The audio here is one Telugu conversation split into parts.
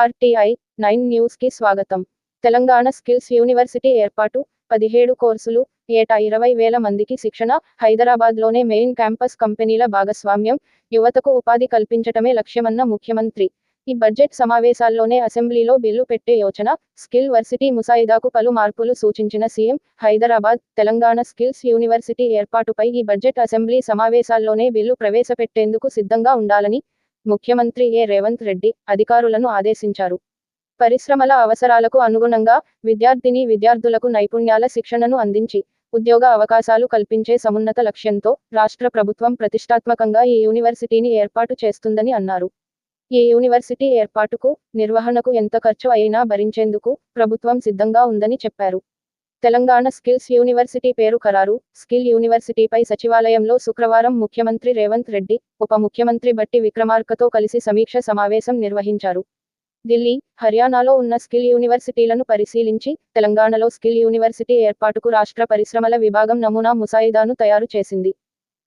ఆర్టీఐ నైన్ న్యూస్కి స్వాగతం. తెలంగాణ స్కిల్స్ యూనివర్సిటీ ఏర్పాటు పదిహేడు కోర్సులు ఏటా ఇరవై వేల మందికి శిక్షణ హైదరాబాద్లోనే మెయిన్ క్యాంపస్ కంపెనీల భాగస్వామ్యం యువతకు ఉపాధి కల్పించటమే లక్ష్యమన్న ముఖ్యమంత్రి. ఈ బడ్జెట్ సమావేశాల్లోనే అసెంబ్లీలో బిల్లు పెట్టే యోచన స్కిల్ వర్సిటీ ముసాయిదాకు పలు మార్పులు సూచించిన CM Hyderabad Telangana skills university ఏర్పాటుపై ఈ బడ్జెట్ అసెంబ్లీ సమావేశాల్లోనే బిల్లు ప్రవేశపెట్టేందుకు సిద్ధంగా ఉండాలని ముఖ్యమంత్రి ఏ. రేవంత్ రెడ్డి అధికారులను ఆదేశించారు. పరిశ్రమల అవసరాలకు అనుగుణంగా విద్యార్థిని విద్యార్థులకు నైపుణ్యాల శిక్షణను అందించి ఉద్యోగ అవకాశాలు కల్పించే సమున్నత లక్ష్యంతో రాష్ట్ర ప్రభుత్వం ప్రతిష్టాత్మకంగా ఈ యూనివర్సిటీని ఏర్పాటు చేస్తుందని అన్నారు. ఈ యూనివర్సిటీ ఏర్పాటుకు నిర్వహణకు ఎంత ఖర్చు అయినా భరించేందుకు ప్రభుత్వం సిద్ధంగా ఉందని చెప్పారు. తెలంగాణ స్కిల్స్ యూనివర్సిటీ పేరు ఖరారు. స్కిల్ యూనివర్సిటీపై సచివాలయంలో శుక్రవారం ముఖ్యమంత్రి రేవంత్ రెడ్డి ఉప ముఖ్యమంత్రి బట్టి విక్రమార్కతో కలిసి సమీక్ష సమావేశం నిర్వహించారు. ఢిల్లీ హర్యానాలో ఉన్న స్కిల్ యూనివర్సిటీలను పరిశీలించి తెలంగాణలో స్కిల్ యూనివర్సిటీ ఏర్పాటుకు రాష్ట్ర పరిశ్రమల విభాగం నమూనా ముసాయిదాను తయారు చేసింది.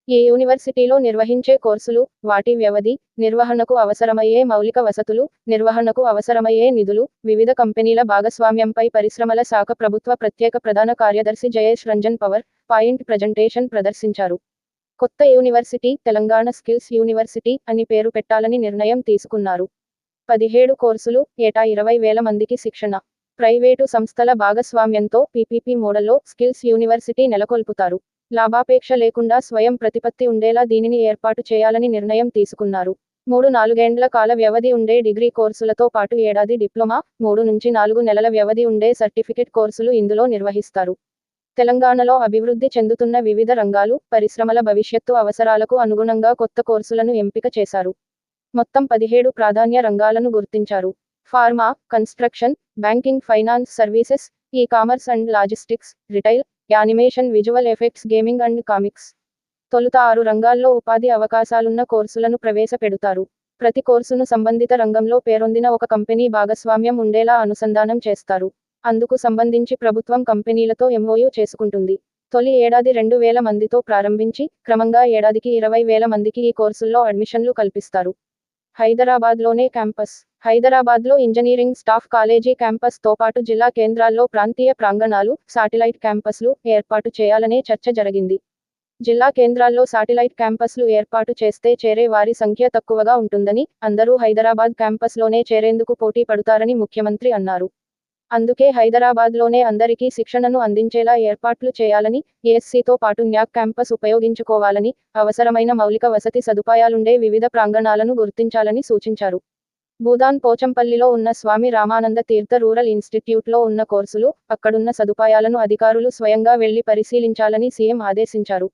ఈ యూనివర్సిటీలో నిర్వహించే కోర్సులు వాటి వ్యవధి నిర్వహణకు అవసరమయ్యే మౌలిక వసతులు నిర్వహణకు అవసరమయ్యే నిధులు వివిధ కంపెనీల భాగస్వామ్యంపై పరిశ్రమల శాఖ ప్రభుత్వ ప్రత్యేక ప్రధాన కార్యదర్శి Jayesh Ranjan power point presentation ప్రదర్శించారు. కొత్త యూనివర్సిటీ తెలంగాణ స్కిల్స్ యూనివర్సిటీ అని పేరు పెట్టాలని నిర్ణయం తీసుకున్నారు. పదిహేడు కోర్సులు ఏటా ఇరవై వేల మందికి శిక్షణ. ప్రైవేటు సంస్థల భాగస్వామ్యంతో పీపీపీ మోడల్లో స్కిల్స్ యూనివర్సిటీ నెలకొల్పుతారు. లాభాపేక్ష లేకుండా స్వయం ప్రతిపత్తి ఉండేలా దీనిని ఏర్పాటు చేయాలని నిర్ణయం తీసుకున్నారు. మూడు నాలుగేండ్ల కాల వ్యవధి ఉండే డిగ్రీ కోర్సులతో పాటు ఏడాది డిప్లొమా మూడు నుంచి నాలుగు నెలల వ్యవధి ఉండే సర్టిఫికెట్ కోర్సులు ఇందులో నిర్వహిస్తారు. తెలంగాణలో అభివృద్ధి చెందుతున్న వివిధ రంగాలు పరిశ్రమల భవిష్యత్తు అవసరాలకు అనుగుణంగా కొత్త కోర్సులను ఎంపిక చేశారు. మొత్తం పదిహేడు ప్రాధాన్య రంగాలను గుర్తించారు. Pharma construction banking finance services e commerce and logistics retail animation visual effects gaming and comics. తొలుత ఆరు రంగాల్లో ఉపాధి అవకాశాలున్న కోర్సులను ప్రవేశపెడతారు. ప్రతి కోర్సును సంబంధిత రంగంలో పేరొందిన ఒక కంపెనీ భాగస్వామ్యం ఉండేలా అనుసంధానం చేస్తారు. అందుకు సంబంధించి ప్రభుత్వం కంపెనీలతో ఎంఓయూ చేసుకుంటుంది. తొలి ఏడాది రెండు వేల మందితో ప్రారంభించి క్రమంగా ఏడాదికి ఇరవై వేల మందికి ఈ కోర్సుల్లో అడ్మిషన్లు కల్పిస్తారు. హైదరాబాద్లోనే క్యాంపస్. హైదరాబాద్లో ఇంజనీరింగ్ స్టాఫ్ కాలేజీ క్యాంపస్తో పాటు జిల్లా కేంద్రాల్లో ప్రాంతీయ ప్రాంగణాలు శాటిలైట్ క్యాంపస్లు ఏర్పాటు చేయాలనే చర్చ జరిగింది. జిల్లా కేంద్రాల్లో శాటిలైట్ క్యాంపస్లు ఏర్పాటు చేస్తే చేరే వారి సంఖ్య తక్కువగా ఉంటుందని అందరూ హైదరాబాద్ క్యాంపస్లోనే చేరేందుకు పోటీ పడుతారని ముఖ్యమంత్రి అన్నారు. అందుకే హైదరాబాద్లోనే అందరికీ శిక్షణను అందించేలా ఏర్పాట్లు చేయాలని ఏఎస్సీతో పాటు న్యాక్ క్యాంపస్ ఉపయోగించుకోవాలని అవసరమైన మౌలిక వసతి సదుపాయాలుండే వివిధ ప్రాంగణాలను గుర్తించాలని సూచించారు. భూదాన్ పోచంపల్లిలో ఉన్న స్వామి రామానంద తీర్థ రూరల్ ఇన్స్టిట్యూట్లో ఉన్న కోర్సులు అక్కడున్న సదుపాయాలను అధికారులు స్వయంగా వెళ్ళి పరిశీలించాలని సీఎం ఆదేశించారు.